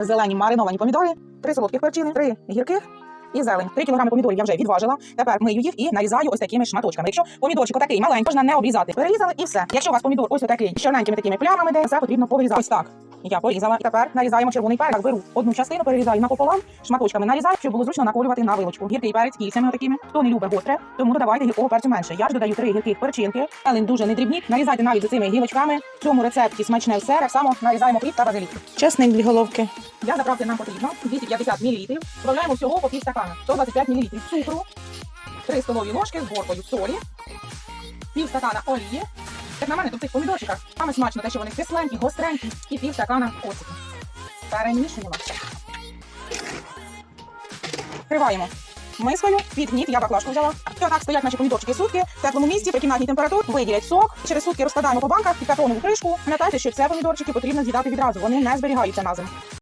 зелені мариновані помідори, три солодких перчини, три гірких. І зелень. 3 кг помідорів я вже відважила. Тепер мию їх і нарізаю ось такими шматочками. Якщо помідорчик отакий маленький, можна не обрізати. Перерізали і все. Якщо у вас помідор ось такий з чорненькими такими плямами, де все потрібно повирізати. Ось так. Я порізала. І тепер нарізаємо червоний перець. Беру одну частину, перерізаю напополам, шматочками нарізаю, щоб було зручно наколювати на вилочку. Гіркий перець кільцями такими. Хто не любить гостре, тому додавайте гіркого перцю менше. Я ж додаю три гірких перчинки. Зелень дуже не дрібніть. Нарізайте навіть за цими гілочками. В цьому рецепті смачне все. Так само нарізаємо хліб та базилік. Чесник дві головки. Для заправки нам потрібно 250 мл. Вправляємо всього по пів стакана. 125 мл цукру, 3 столові ложки з горкою солі, пів стакана олії. Як на мене, то в цих помідорчиках саме смачно те, що вони кисленькі, гостренькі і пів стакана оцету. Перемішуємо. Криваємо. мискою, під гніт, я баклажку взяла. І отак стоять наші помідорчики сутки в теплому місці, при кімнатній температурі, виділять сок. Через сутки розкладаємо по банках під картонову кришку. Пам'ятайте, що це помідорчики потрібно з'їдати відразу. Вони не зберігаються на зиму.